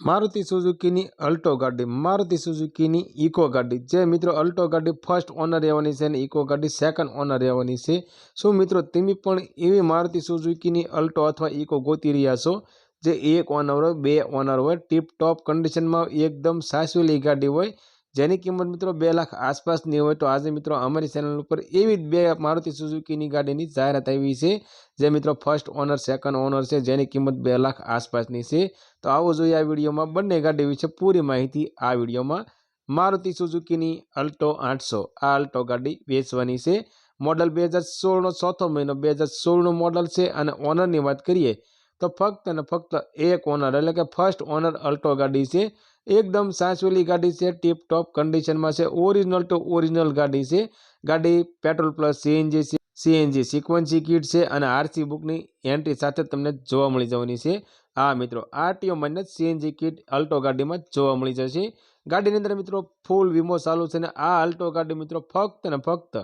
મારુતિ સુઝુકીની અલ્ટો ગાડી, મારુતિ સુઝુકીની ઇકો ગાડી. જે મિત્રો અલ્ટો ગાડી ફર્સ્ટ ઓનર રહેવાની છે અને ઇકો ગાડી સેકન્ડ ઓનર રહેવાની છે. શું મિત્રો તમે પણ એવી મારુતિ સુઝુકીની અલ્ટો અથવા ઇકો ગોતી રહ્યા છો? જે એક ઓનર હોય, બે ઓનર હોય ટીપ ટોપ કન્ડિશનમાં એકદમ સાસવેલી ગાડી હોય જેની કિંમત મિત્રો બે લાખ આસપાસની હોય તો આજે મિત્રો અમારી ચેનલ ઉપર એવી બે મારુતિ સુઝુકીની ગાડીની જાહેરાત આવી છે, જે મિત્રો ફર્સ્ટ ઓનર સેકન્ડ ઓનર છે, જેની કિંમત બે લાખ આસપાસની છે. તો આવો જોઈએ આ વિડીયોમાં બંને ગાડી વિશે પૂરી માહિતી આ વિડીયોમાં. મારુતિ સુઝુકીની અલ્ટો આઠસો. આ અલ્ટો ગાડી વેચવાની છે. મોડલ બે હજાર સોળનો, ચોથો મહિનો બે હજાર સોળનું મોડલ છે અને ઓનરની વાત કરીએ તો ફક્ત અને ફક્ત એક ઓનર એટલે કે ફર્સ્ટ ઓનર અલ્ટો ગાડી છે. એકદમ સાચવેલી ગાડી છે ટીપ ટોપ કન્ડિશનમાં છે. ઓરિજિનલ ટુ ઓરિજિનલ ગાડી છે. ગાડી પેટ્રોલ પ્લસ સીએનજી છે સીએનજી સિક્વન્સી કિટ છે અને આરસી બુકની એન્ટ્રી સાથે તમને જોવા મળી જવાની છે. આ મિત્રો આરટીઓ મને સીએનજી કિટ અલ્ટો ગાડીમાં જોવા મળી જશે. ગાડીની અંદર મિત્રો ફૂલ વીમો ચાલુ છે અને આ અલ્ટો ગાડી મિત્રો ફક્ત ને ફક્ત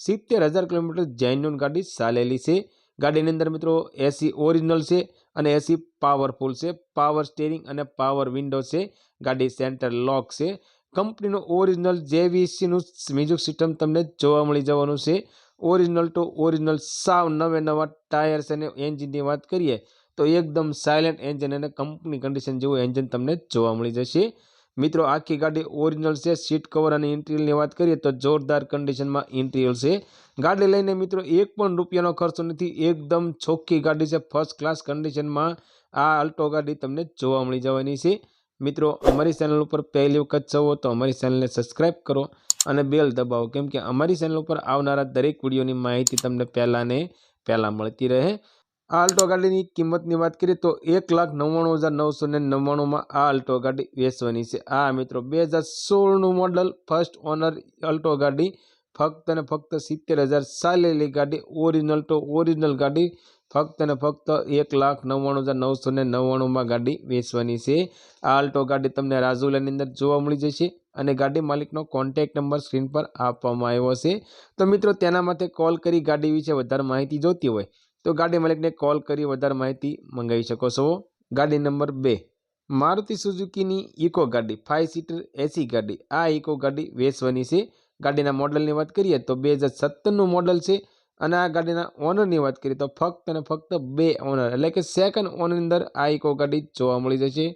સિત્તેર હજાર કિલોમીટર જેન્યુન ગાડી ચાલેલી છે. ગાડીની અંદર મિત્રો એસી ઓરિજિનલ છે અને એસી પાવરફુલ છે. પાવર સ્ટેરિંગ અને પાવર વિન્ડો છે. ગાડી સેન્ટર લોક છે. કંપનીનું ઓરિજિનલ જેવીસીનું મ્યુઝિક સિસ્ટમ તમને જોવા મળી જવાનું છે. ઓરિજિનલ ટુ ઓરિજિનલ સાવ નવે નવા ટાયર્સ અને એન્જિનની વાત કરીએ તો એકદમ સાયલેન્ટ એન્જિન અને કંપની કન્ડિશન જેવું એન્જિન તમને જોવા મળી જશે. મિત્રો, આખી ગાડી ઓરિજિનલ છે સીટ કવર અને ઇન્ટિરિયરની વાત કરીએ તો જોરદાર કન્ડિશનમાં ઇન્ટિરિયલ છે. ગાડી લઈને મિત્રો, એક પણ રૂપિયાનો ખર્ચો નથી, એકદમ ચોખ્ખી ગાડી છે ફર્સ્ટ ક્લાસ કન્ડિશનમાં આ અલ્ટો ગાડી તમને જોવા મળી જવાની છે. મિત્રો, અમારી ચેનલ ઉપર પહેલી વખત જવો તો અમારી ચેનલને સબસ્ક્રાઈબ કરો અને બેલ દબાવો, કેમ કે અમારી ચેનલ ઉપર આવનારા દરેક વિડીયોની માહિતી તમને પહેલાં ને પહેલાં મળતી રહે. આ અલ્ટો ગાડીની કિંમતની વાત કરીએ તો એક લાખ નવ્વાણું હજાર નવસો ને નવ્વાણુંમાં આ અલ્ટો ગાડી વેચવાની છે. આ મિત્રો, બે હજાર સોળનું મોડલ ફર્સ્ટ ઓનર અલ્ટો ગાડી ફક્ત અને ફક્ત સિત્તેર હજાર ચાલેલી ગાડી ઓરિજિનલ તો ઓરિજિનલ ગાડી, ફક્ત અને ફક્ત એક લાખ નવ્વાણું હજાર નવસો ને નવ્વાણુંમાં ગાડી વેચવાની છે. આ આલ્ટો ગાડી તમને રાજુલાની અંદર જોવા મળી જશે અને ગાડી માલિકનો કોન્ટેક્ટ નંબર સ્ક્રીન પર આપવામાં આવ્યો છે. તો મિત્રો, તેના માટે કોલ કરી ગાડી વિશે વધારે માહિતી જોતી હોય તો ગાડી માલિકને કોલ કરી વધારે માહિતી મંગાવી શકો છો. ગાડી નંબર બે, મારુતિ સુઝુકીની ઇકો ગાડી ફાઇવ સીટર એસી ગાડી. આ ઇકો ગાડી વેચવાની છે. ગાડીના મોડલની વાત કરીએ તો બે હજાર સત્તરનું મોડલ છે અને આ ગાડીના ઓનરની વાત કરીએ તો ફક્ત અને ફક્ત બે ઓનર એટલે કે સેકન્ડ ઓનરની અંદર આ ઇકો ગાડી જોવા મળી જશે.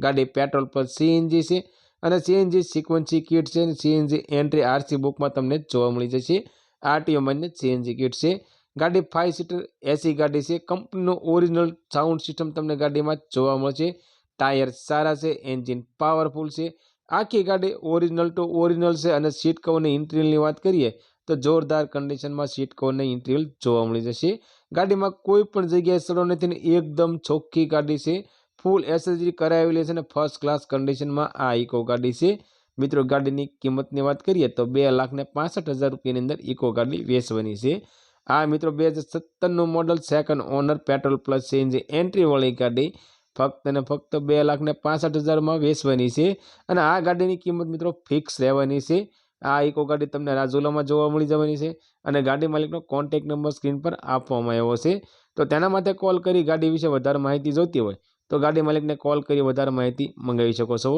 ગાડી પેટ્રોલ પર સીએનજી છે અને સીએનજી સિક્વન્સી કિટ છે અને સીએનજી એન્ટ્રી આરસી બુકમાં તમને જોવા મળી જશે. આરટીઓ માન્ય સીએનજી કિટ છે. ગાડી ફાઇવ સીટર એસી ગાડી છે. કંપનીનું ઓરિજિનલ સાઉન્ડ સિસ્ટમ તમને ગાડીમાં જોવા મળશે. ટાયર સારા છે એન્જિન પાવરફુલ છે. આખી ગાડી ઓરિજિનલ ટુ ઓરિજિનલ છે અને સીટ કવરની ઇન્ટિરિયરની વાત કરીએ તો જોરદાર કન્ડિશનમાં સીટ કવરની ઇન્ટિરિયલ જોવા મળી જશે. ગાડીમાં કોઈ પણ જગ્યાએ સડો નથી ને એકદમ ચોખ્ખી ગાડી છે. ફૂલ એસેસરી કરાવેલી છે અને ફર્સ્ટ ક્લાસ કન્ડિશનમાં આ ઇકો ગાડી છે. મિત્રો, ગાડીની કિંમતની વાત કરીએ તો બે લાખ ને પાસઠ હજાર રૂપિયાની અંદર ઇકો ગાડી વેચવાની છે. આ મિત્રો, બે હજાર સત્તરનું model second owner petrol plus CNG એન્ટ્રીવાળી ગાડી ફક્ત અને ફક્ત બે લાખ ને પાસઠ હજારમાં વેચવાની છે અને આ ગાડીની કિંમત, મિત્રો ફિક્સ રહેવાની છે. આ ઇકો ગાડી તમને રાજુલામાં જોવા મળી જવાની છે અને ગાડી માલિકનો કોન્ટેક્ટ નંબર સ્ક્રીન પર આપવામાં આવ્યો છે. તો તેના માટે કોલ કરી, ગાડી વિશે વધારે માહિતી જોતી હોય તો ગાડી માલિકને કોલ કરી, વધારે માહિતી મંગાવી શકો છો.